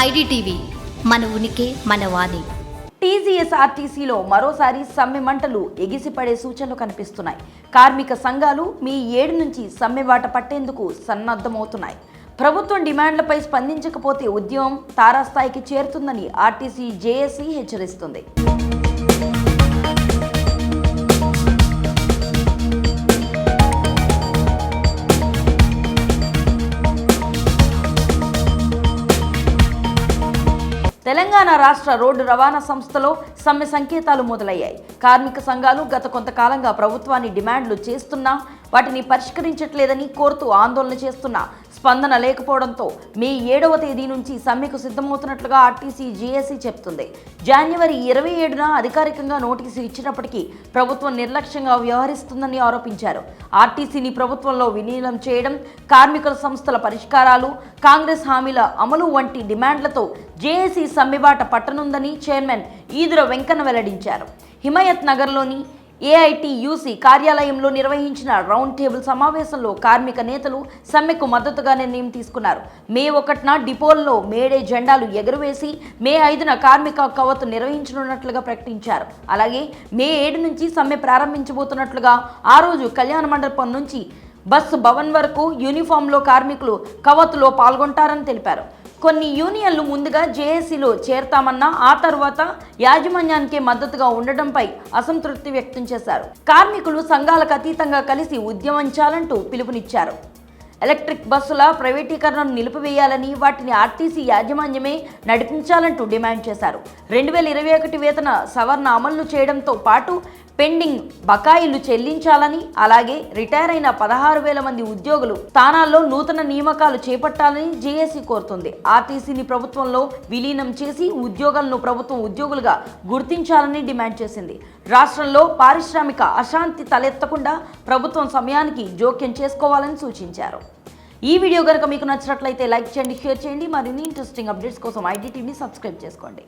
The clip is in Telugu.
ఐడిటీవీ మన ఉనికి మన వాణి. టీజీఎస్ఆర్టీసీలో మరోసారి సమ్మె మంటలు ఎగిసిపడే సూచనలు కనిపిస్తున్నాయి. కార్మిక సంఘాలు మీ ఏడు నుంచి సమ్మె బాట పట్టేందుకు సన్నద్ధమవుతున్నాయి. ప్రభుత్వం డిమాండ్లపై స్పందించకపోతే ఉద్యమం తారాస్థాయికి చేరుతుందని ఆర్టీసీ జేఏసీ హెచ్చరిస్తుంది. తెలంగాణ రాష్ట్ర రోడ్డు రవాణా సంస్థలో సమ్మె సంకేతాలు మొదలయ్యాయి. కార్మిక సంఘాలు గత కొంతకాలంగా ప్రభుత్వాన్ని డిమాండ్లు చేస్తున్నా వాటిని పరిష్కరించట్లేదని కోరుతూ ఆందోళన చేస్తున్నా. స్పందన లేకపోవడంతో మే ఏడవ తేదీ నుంచి సమ్మెకు సిద్ధమవుతున్నట్లుగా ఆర్టీసీ జేఏసీ చెప్తుంది. జనవరి ఇరవై ఏడున అధికారికంగా నోటీసు ఇచ్చినప్పటికీ ప్రభుత్వం నిర్లక్ష్యంగా వ్యవహరిస్తుందని ఆరోపించారు. ఆర్టీసీని ప్రభుత్వంలో విలీనం చేయడం కార్మికుల సంస్థల పరిష్కారాలు కాంగ్రెస్ హామీల అమలు వంటి డిమాండ్లతో జేఏసీ సమ్మెబాట పట్టనుందని చైర్మన్ ఈదుర వెంకన్న వెల్లడించారు. హిమాయత్ నగర్లోని ఏఐటియుసి కార్యాలయంలో నిర్వహించిన రౌండ్ టేబుల్ సమావేశంలో కార్మిక నేతలు సమ్మెకు మద్దతుగా నిర్ణయం తీసుకున్నారు. మే ఒకటిన డిపోల్లో మేడే జెండాలు ఎగురవేసి మే ఐదున కార్మిక కవతు నిర్వహించనున్నట్లుగా ప్రకటించారు. అలాగే మే ఏడు నుంచి సమ్మె ప్రారంభించబోతున్నట్లుగా ఆ రోజు కళ్యాణ మండపం నుంచి బస్సు భవన్ వరకు యూనిఫామ్లో కార్మికులు కవతులో పాల్గొంటారని తెలిపారు. కొన్ని యూనియన్లు ముందుగా జేఏసీలో చేరతామన్నా ఆ తర్వాత యాజమాన్యానికి మద్దతుగా ఉండటంపై అసంతృప్తి వ్యక్తం చేశారు. కార్మికులు సంఘాలకు అతీతంగా కలిసి ఉద్యమించాలంటూ పిలుపునిచ్చారు. ఎలక్ట్రిక్ బస్సుల ప్రైవేటీకరణను నిలిపివేయాలని వాటిని ఆర్టీసీ యాజమాన్యమే నడిపించాలంటూ డిమాండ్ చేశారు. రెండు వేల ఇరవై ఒకటి వేతన సవరణ అమలు చేయడంతో పాటు పెండింగ్ బకాయిలు చెల్లించాలని అలాగే రిటైర్ అయిన పదహారు వేల మంది ఉద్యోగులు స్థానాల్లో నూతన నియామకాలు చేపట్టాలని జేఏసీ కోరుతుంది. ఆర్టీసీని ప్రభుత్వంలో విలీనం చేసి ఉద్యోగాలను ప్రభుత్వం ఉద్యోగులుగా గుర్తించాలని డిమాండ్ చేసింది. రాష్ట్రంలో పారిశ్రామిక అశాంతి తలెత్తకుండా ప్రభుత్వం సమయానికి జోక్యం చేసుకోవాలని సూచించారు. ఈ వీడియో కనుక మీకు నచ్చినట్లయితే లైక్ చేయండి షేర్ చేయండి. మరిన్ని ఇంట్రెస్టింగ్ అప్డేట్స్ కోసం ఐడిటీవీని సబ్స్క్రైబ్ చేసుకోండి.